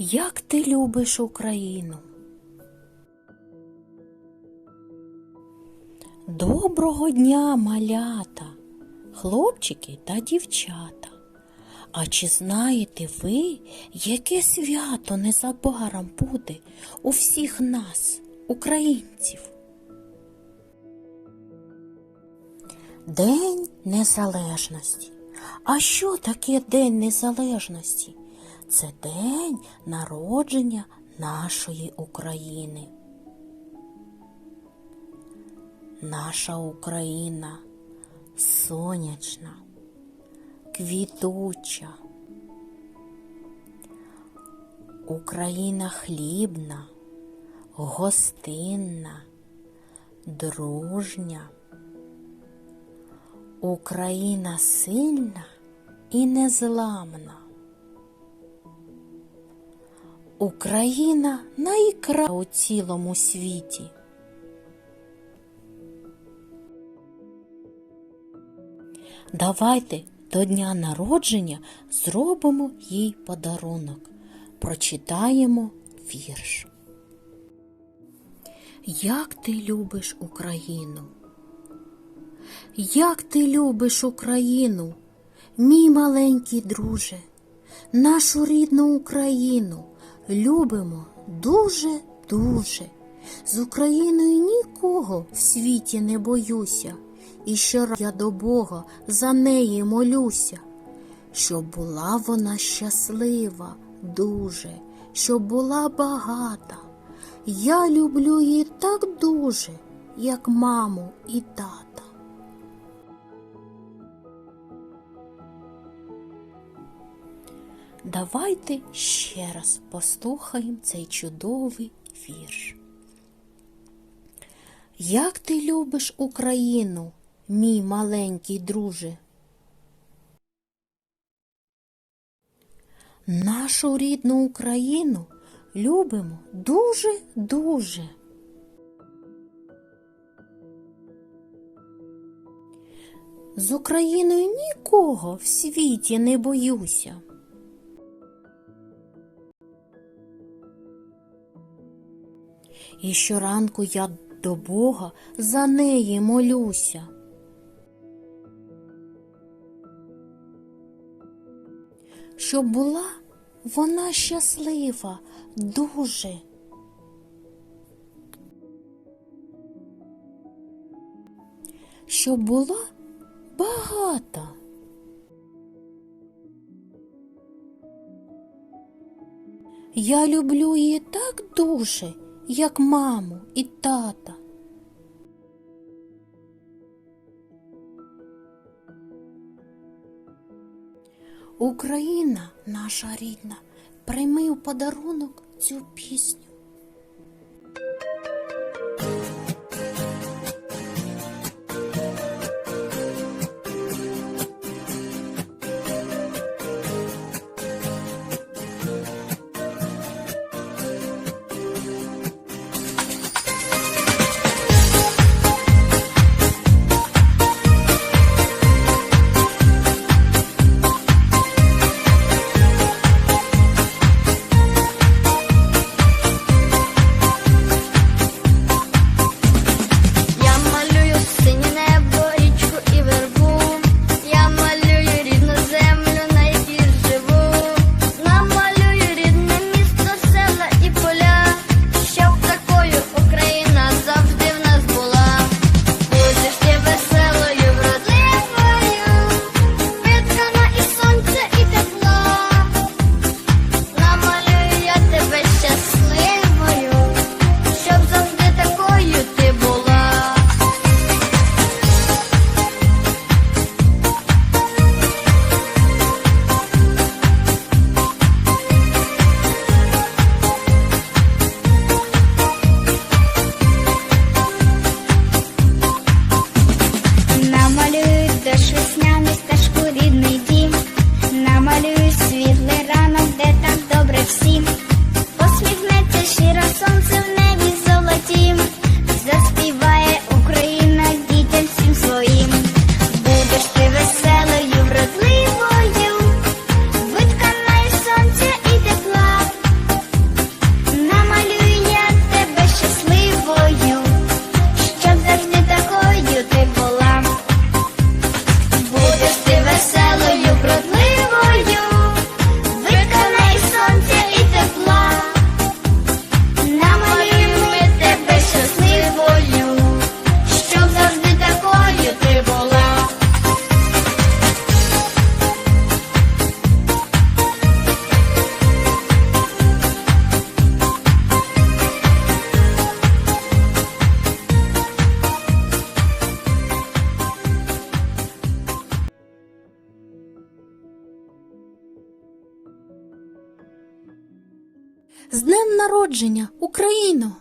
Як ти любиш Україну? Доброго дня, малята, хлопчики та дівчата. А чи знаєте ви, яке свято незабаром буде у всіх нас, українців? День Незалежності. А що таке День Незалежності? Це день народження нашої України. Наша Україна сонячна, квітуча. Україна хлібна, гостинна, дружня. Україна сильна і незламна. Україна найкраща у цілому світі. Давайте до дня народження зробимо їй подарунок. Прочитаємо вірш. Як ти любиш Україну? Як ти любиш Україну, мій маленький друже, нашу рідну Україну любимо дуже-дуже. З Україною нікого в світі не боюся, і щораз я до Бога за неї молюся, щоб була вона щаслива дуже, щоб була багата. Я люблю її так дуже, як маму і тата. Давайте ще раз послухаємо цей чудовий вірш. Як ти любиш Україну, мій маленький друже? Нашу рідну Україну любимо дуже-дуже. З Україною нікого в світі не боюся. І щоранку я до Бога за неї молюся. Щоб була вона щаслива дуже. Щоб була багата. Я люблю її так дуже, як маму і тата. Україна, наша рідна, прийми у подарунок цю пісню. З днем народження, Україно!